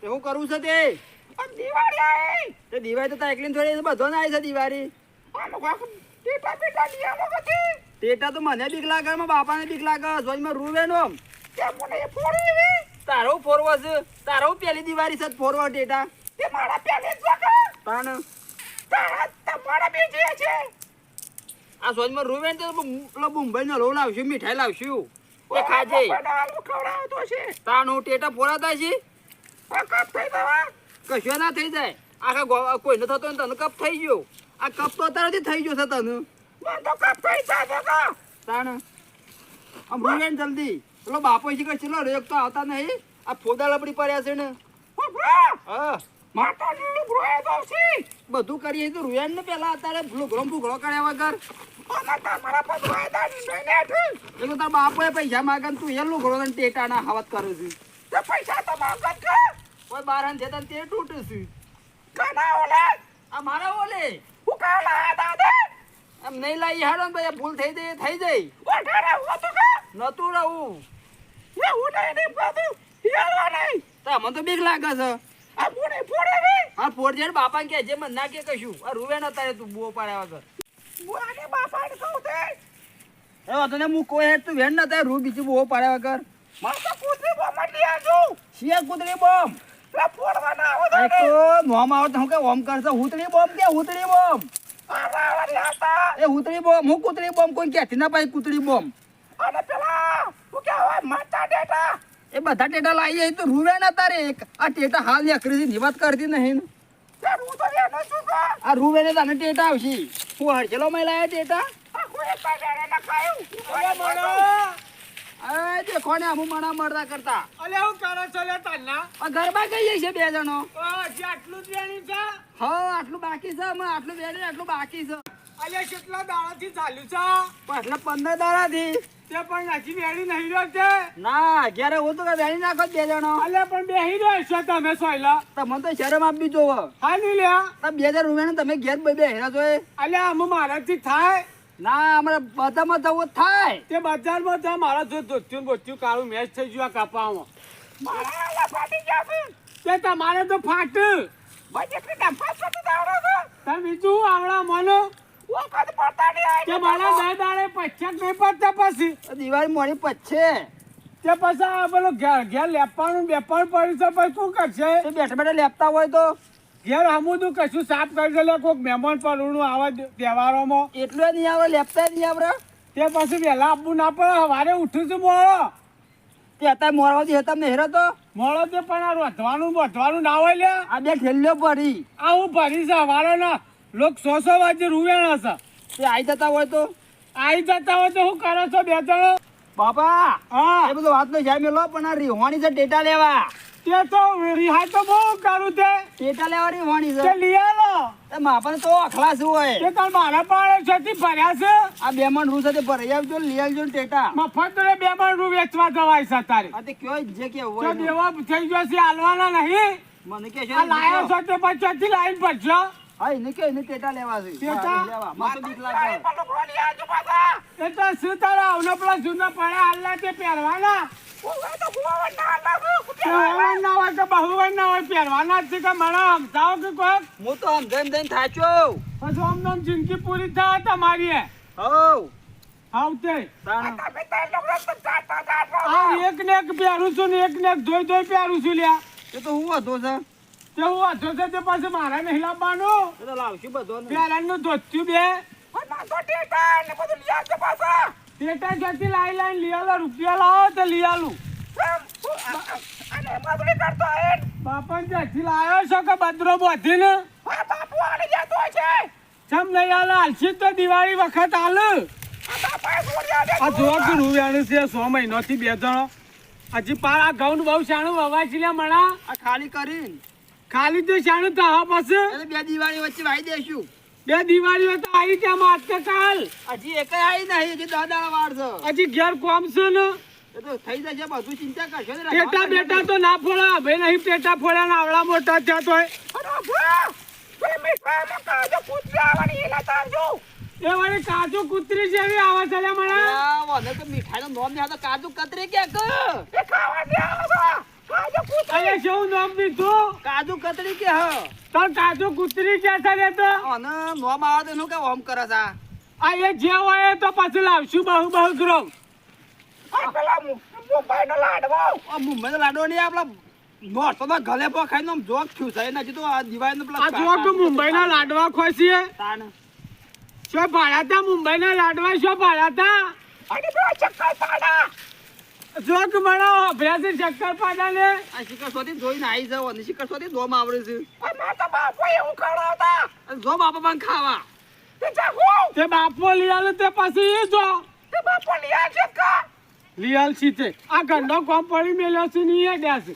તે હું કરું છે તે? તે દિવાળી તો તાર એકલી થોડી બધો ના આવી છે દિવાળી. ટેટા તો મને બીક લાગે મારા બાપાને બીક લાગે જોઈ માં રૂવે નો તારો ફોરવો છે તારો પેલી દિવાળી છે ફોરવો ટેટા. છે. આ સોજમાં રૂવે તો પેલો મુંબઈ નો લો લાવશું મીઠાઈ લાવશું. એ ખાજે. હું ટેટા ફોરાતા છે? કશું ના થઈ જાય. આખા કોઈને થતો ને તને કપ થઈ ગયો. આ કપ તો અત્યારેથી થઈ ગયો છે તને. તાણ. રૂવે જલ્દી. પેલો બાપો છે કે ચલો રેક તો આવતા નહીં? આ ફોદા લપડી પડ્યા છે ને. હા. બધું કરીએ તો રૂયાન ને પેલા અત્યારે ભૂગળો ભૂગળો કર્યા વગર. તાર બાપોએ પૈસા માગે તું એ લુગડો ને ટેટાના હાવત કરે છે. કોઈ બાર હાન જતા તે તે તૂટે ઓલે? આ મારા ઓલે? આમ નહીં લાવી હાડો ને ભાઈ ભૂલ થઈ જાય થઈ જાય. નતું રહું તો મને તો બીક લાગે છે. હા ફોડ જાય બાપા કે જે મને ના કે કશું. આ રૂવે ન તારે તું બુઓ પાડ્યા વગર એ વાંધો ને હું કોઈ હેડ તું વેણ ન તારે રૂ બીજું બુઓ પાડ્યા વગર શિયા કૂતરી બોમ એક તો નોમ તો હું કે ઓમ કરશે? ઉતરી બોમ કે ઉતરી બોમ? એ ઉતરી બોમ હું કૂતરી બોમ? કોઈ કહેતી ના ભાઈ કૂતરી બોમ? એ બધા ટેટા લાવી જાય તો રૂવે ના તારે એક. આ ટેટા હાલની વાત કરતી નહીં. આ રૂવે ને તને ટેટા આવશે. હું હરચેલો માં લાયા ટેટા? અરે દેખો ને મણા મરતા કરતા? અલે હું કરો છો લે તન્ના ગરબા જાય છે બે જણો હજી આટલું જ વેણી છે? હા આટલું બાકી છે અમે આટલું બેને આટલું બાકી છે. અલે કેટલા દાડાથી ચાલ્યું છે? એટલે પંદર દાડાથી. તે પણ હજી વેણી નહીં રહ્યો છે? ના ઘેરે હું તો વેણી નાખો બે જણો અલે પણ બેહી રહ્યો છે તમે સોયલા. તમને તો શરમ આપવી જોવો. હા નહીં લ્યા. બે હજાર રૂપિયા તમે ઘેર બે હેરા જોયે અલ્યા અલે આમ મારાથી થાય? ના અમારે બધામાં જવું થાય. તે બજારમાં જા મારા જો ધોત્યું બોત્યું કાળું મેચ થઈ ગયું આ કાપામાં. તે તમારે તો ફાટ. તમે બીજું આવડા મને. દિવાળી મોડી પછી. તે પછી આ પેલો ઘેર ઘેર લેપવાનું બેપાનું પડ્યું છે પછી શું કરશે? તો બેઠા બેઠા લેપતા હોય તો? ઘેર હમુદું કશું સાફ કરી દે કોઈક મહેમાન પરણું આવે તહેવારોમાં. એટલું નહીં આવે લેપતા નહીં આવે તે પછી વહેલા આપવું ના પડે સવારે ઉઠું છું મોડો. તે અત્યારે મોરવાથી હતા તમને હેરો તો મોડો તે પણ આ રોધવાનું બોધવાનું ના હોય લે આ બે ઠેલ્યો ભરી. આ હું ભરી છે સવારે ના. લોક સો સો વાગે રૂવેણા છે. તે આવી જતા હોય તો? આવી જતા હોય તો શું કરો છો બે જણો? બાપા હા. એ બધું વાત નો જાય મેલો પણ આ રીહોણી છે ટેટા લેવા. તે તો રિહાય તો બહુ કરું તે ડેટા લેવા રીહોણી તે છે લઈ આવો. તે માપન તો અખલાસ હોય. તે કાલ મારા પાડે છે તે ભર્યા છે? આ બે મણ રૂ સાથે ભરાઈ આવજો લઈ આવજો ને મફત તો બે મણ રૂ વેચવા જવાય છે તારે. આ તે કયો જે કે હોય તો દેવા થઈ ગયો છે હાલવાના નહીં. મને કે છે આ લાયો છો તે પછી લાઈન પડશો હા એને કે એને ટેટા લેવા છે. પેટા લેવા. મને તો બીક લાગે. તો શું તારા આવનો પેલા જૂના પડ્યા હાલના તે પહેરવાના જિંદગી પૂરી થાય તમારી આવતે. એક ને એક પહેરું છું ને એક ને એક ધોઈ ધોઈ પહેરું છું લ્યા. એ તો હું હતો છે? તે હું વાંચો છે તે પાસે મારા નહીં લાવવાનું. એ તો લાવશું બધો ને. પહેલાનું ધોત્યું બે. ટેટા ક્યાંથી લાઈ લાઈ લઈ આલો? રૂપિયા લાવો તો લઈ આલું. બાપા ક્યાંથી લાવ્યો છો કે બદરો બોધીને? ચમ નહીં આલે? હાલશી તો દિવાળી વખત હાલ આ જોવા કે રૂપિયાનું છે સો મહિનાથી બે જણો. હજી પાર આ ઘઉં બહુ શાણું વવાય છે મણા. આ ખાલી કરીને. ખાલી તો શાણે થવા પાસે બે દિવાળી વચ્ચે વાઈ દેશું. બે દિવાળીઓ તો આવી ત્યાં આજ કે કાલ. હજી એક આવી નહીં હજી દાદા વાર છે. હજી ઘેર કોમ છે ને? એ તો થઈ જશે બધું ચિંતા કરશો ને પેટા બેટા તો ના ફોડા. ભાઈ નહીં પેટા ફોડ્યા ને આવડા મોટા થયા તોય. એ વળી કાજુ કુતરી જેવી આવે છે મને વાંધો તો નોમ ને કાજુ કતરી કે નામ કાજુ કતરી. કે હ? તાર કાજુ કુતરી કે છે રે તો? અને નોમ આવે તો કે ઓમ કરે છે? આ? આ એ જે હોય તો પછી લાવશું બહુ બહુ ગ્રો આ મુંબઈ લાડો નહીં આપલા. નોરતો તો ગલે પર ખાઈને આમ જોક થયું છે. એના તો આ દિવાળીનો પેલા આ જોક મુંબઈ મુંબઈના લાડવા ખોસીએ. શું ભાડા તા મુંબઈના લાડવા? શું ભાડા તા જો કે મને અભ્યાસી શક્કર પાડા ને આ શિખર જોઈને આવી જાવ અને શિખર દોમ આવડે છે. અને જો બાપા પણ ખાવા. તે બાપો લીયાલ તે પછી એ જો. લીયાલ છે આ ગંડો કોમ પડી મેલ્યો છે ની એ ડેસ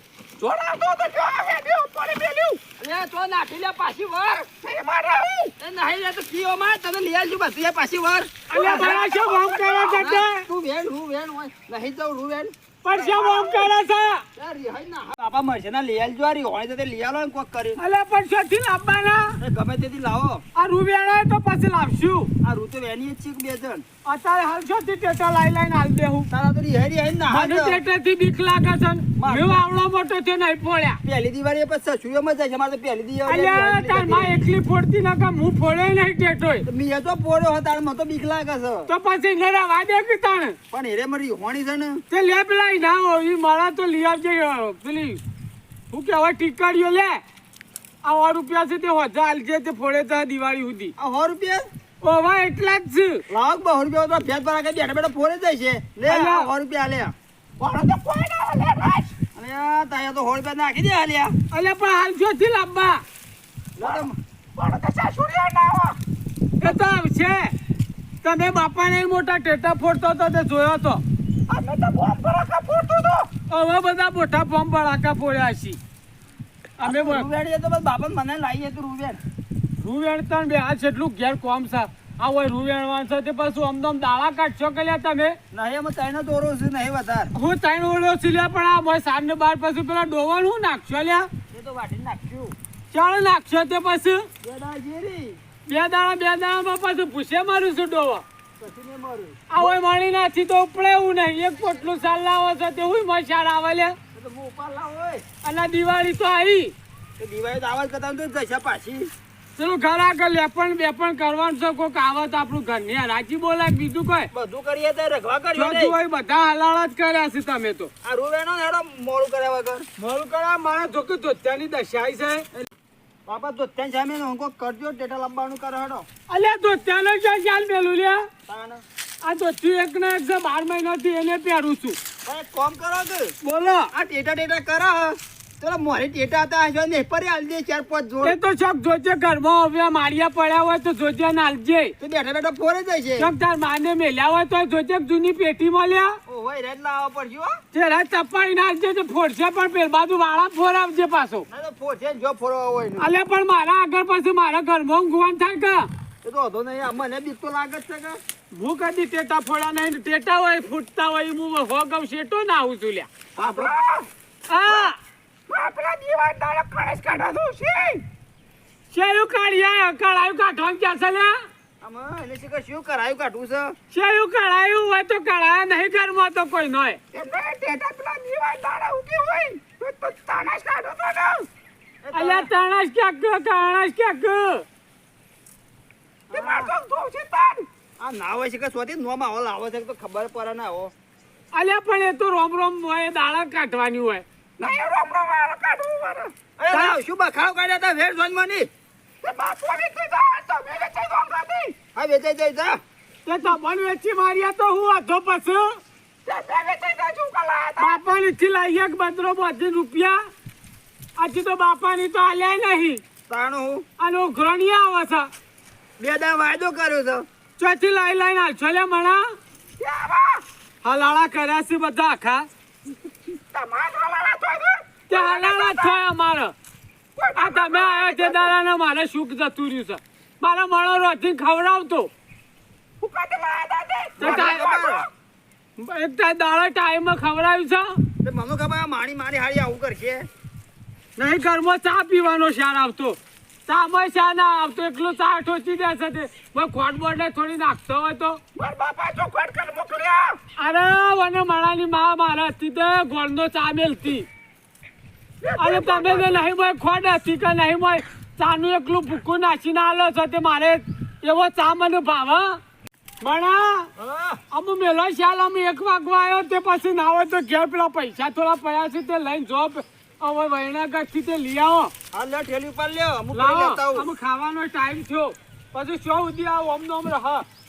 અરે તો નાખી લે પાછી વર. એ નહીં લે તો કીઓ માં તને લઈ આવજો બસ એ પાછી વર. અલ્યા મારા શું કામ કરે છે તું વેણ હું વેણ હોય. નહીં તો હું વેણ. પણ શું કોમ કરે છે? એ રિહાઈ ના બાપા મળશે ના લઈ આવજો આ રિહોણી તો તે લઈ આલો ને કોક કરી. અલ્યા પણ શોથી લાવવાના? ગમે તેથી લાવો. આ રૂ હોય તો પછી લાવશું. આ વેની જ છે બે જણ. અત્યારે હાલ શોથી ટેટા લાઈ લાઈને હાલ દેવું તારા તો રિહાઈ રિહાઈ ના મને ટેટેથી બીક લાગે છે મેં આવડો મોટો છે નહીં પોળ્યા પહેલી દિવાળી પછી છે. અમારે તો પહેલી અલ્યા તારમાં એકલી ફોડતી ના કા હું ફોડે નહીં ટેટોય મેં તો ફોડ્યો હતો મને તો બીક લાગે છે. તો પછી ને રવા કે તાણે? પણ હેરે મારી હોણી છે ને. તે લે પેલા ના હોય મારા તો લઈ આવજે પેલી હું કહેવાય ટીકાડીઓ લે. આ સો રૂપિયા છે તે હજાર આલજે તે ફોડે તા દિવાળી સુધી. આ સો રૂપિયા? ઓવા એટલા જ છે. લાખ બહુ રૂપિયા તો ભેદ ભરા કે બેઠા બેઠા ફોડે જાય છે લે અલ્યા. સો રૂપિયા લે. અને આ તાયા તો સો રૂપિયા નાખી દે હાલ્યા અલ્યા પણ હાલ જોથી લાંબા. એ તો આવશે. તમે બાપાને મોટા ટેટા ફોડતો તો તે જોયો તો. હવે બધા મોટા બોમ્બ બળાકા ફોડ્યા છે. અમે રૂવેણ તો બસ બાપા મને લાવીએ તો રૂવેણ રૂવેણ તણ બે આ જેટલું ઘેર કોમ છે. આ હોય રૂવેણ વાંચો તે પાછું અમદમ દાળા કાઢશો કે લ્યા તમે? નહીં અમે ત્રણ દોરો છે નહીં વધારે. હું ત્રણ ઓળ્યો છું લ્યા પણ આ મોય સાંજ ને બાર પછી પેલા ડોવણ હું નાખશો લ્યા? એ તો વાટી નાખ્યું ચાલો નાખશો તે પછી. બે દાડા બે દાડા બે દાડામાં પાછું ભૂસે મારું છું ડોવા. પછી ને મારું આ હોય મળી નાથી તો ઉપડે નહીં. એક પોટલું સાલ લાવો છો તે હું મસાર આવે લે. અને દિવાળી તો આવી. દિવાળી તો આવાજ કરતા તો જશે પાછી. ચલો ઘર આગળ લેપણ બેપણ કરવાનું છે. આવે તો આપણું ઘરની રાજી બોલા બીજું કોઈ? બધું કરીએ તો રખવા જો હોય બધા હલાળ જ કર્યા છે તમે તો. આ રૂવેણો ને હેડો મોડું કર્યા વગર મારું કરા મારા જોકે ધોત્યાની દશાઈ છે. બાપા તો ત્યાં સામે નો અંકો કરજો ડેટા લંબાણું કરો હેડો. અલ્યા ધોત્યાનો છે ચાલ પેલું લ્યા. આ ધોતી એક ને એક બાર મહિનાથી એને પહેરું છું. કામ કરો કે બોલો. આ ડેટા ડેટા કરો. તો મોરી ટેટા હતા જો ને પર ચાર પાંચ એ તો જોજે ઘરમાં હવે માળિયા પડ્યા હોય તો જોજે નાલજે તો બેઠા બેઠા ફોરે જાય છે. શોખ તાર માને મેલ્યા હોય તો જોજે જૂની પેટી મળ્યા ઓ રેડ લાવવા પડશે હો. ચહેરા ચપાઈ નાખજે તો ફોડશે પણ પેલ બાજુ વાળા ફોરાવજે પાછો. ના તો જો ફોરવા હોય ને. પણ મારા આગળ પાછું મારા ઘરમાં ઊંઘવાનું થાય કે? એ તો નહીં આ મને બીક તો લાગે છે કે. હું કદી ટેટા ફોડા નહીં ટેટા હોય ફૂટતા હોય હું હો ગમ શેટો ના આવું છું લ્યા. આપણે હા શેયું કાઢ્યા? કળાયું કાઢવાનું ક્યાં છે લ્યા? આમાં એને શું કે શું કરાયું કાઢવું છે? શેયું કળાયું હોય તો કળાયા નહીં ઘરમાં તો કોઈ નોય. અલ્યા તણાશ ક્યાંક તણાશ ક્યાંક આ ના હોય છે કે સ્વતી નો આવે છે તો ખબર પડે ના અલ્યા પણ એ તો રોમ રોમ હોય દાડા કાઢવાની હોય. અરે ના શું બખાડો કાઢ્યા હતા વેર જોન મની હા જા તે વેચી માર્યા તો હું અધો પછી? બાપાની થી લાવી એક બદરો બધી રૂપિયા. હજી તો બાપાની તો આલ્યા નહીં. તાણું હું? અને ઉઘરણી આવે છે. બે દા વાયદો કર્યો છે ચોથી લાઈ લાઈન હાલશો લે મણા? હલાળા કર્યા છે બધા આખા. તે હલાળા છે અમારે. આ તમે આવ્યા છે દાડાને મારે સુખ જતું રહ્યું છે? મારા મણો રોથી ખવડાવતો. એક દાડા ટાઈમમાં ખવડાવ્યું છે. મમ્મી ખબર માણી મારી હારી આવું કરશે? નહીં ઘરમાં ચા પીવાનો શાર આવતો. ચામાં ચા ના આવતો? એકલો ચા ઠોચી દે છે તે. ખોટ બોટે થોડી નાખતો હોય તો. અરે મને માણાની માં મારા હતી તે ગોળનો ચા મેલતી. અને તમે તો નહીં મોય ખોટ હતી કે નહીં મોય ચાનું એકલું ભૂકું નાખીને આલો છો તે મારે એવો ચા મને ભાવ બણા અમુ મેલો શાલ અમે એક વાગવા આવ્યો તે પછી ના હોય તો ઘેર પેલા પૈસા થોડા પડ્યા છે તે લઈને જોબ હવે વૈણાગઢથી તે લઈ આવો. હા લે ઠેલી પર લ્યો અમુક લઈ લાવો લેતા આવું. અમે ખાવાનો ટાઈમ થયો. પછી શો સુધી આવો ઓમ નોમ રહ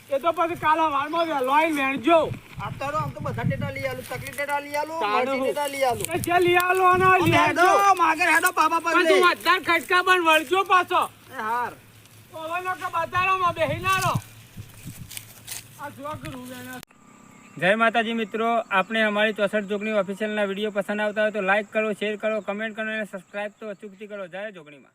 એ તો પછી કાલા વારમાં લેણજો અત્યારે આમ તો બધા ટેટા લઈ આલું ચકલી ટેટા લઈ આલું તારું. મરચી લઈ આલું. જે લઈ આવવાનો આમ લઈ હેડો માગર હેડો બાબા પર પણ તું વધારે ખટકા પણ વળજો પાછો. એ હાર. કે બતાડોમાં માં આ કરું જય માતાજી મિત્રો આપણે અમારી ચોસઠ જોગણી ઓફિશિયલના વીડિયો પસંદ આવતા હોય તો લાઈક કરો શેર કરો કમેન્ટ કરો અને સબસ્ક્રાઈબ તો અચૂકથી કરો. જય જોગણીમાં.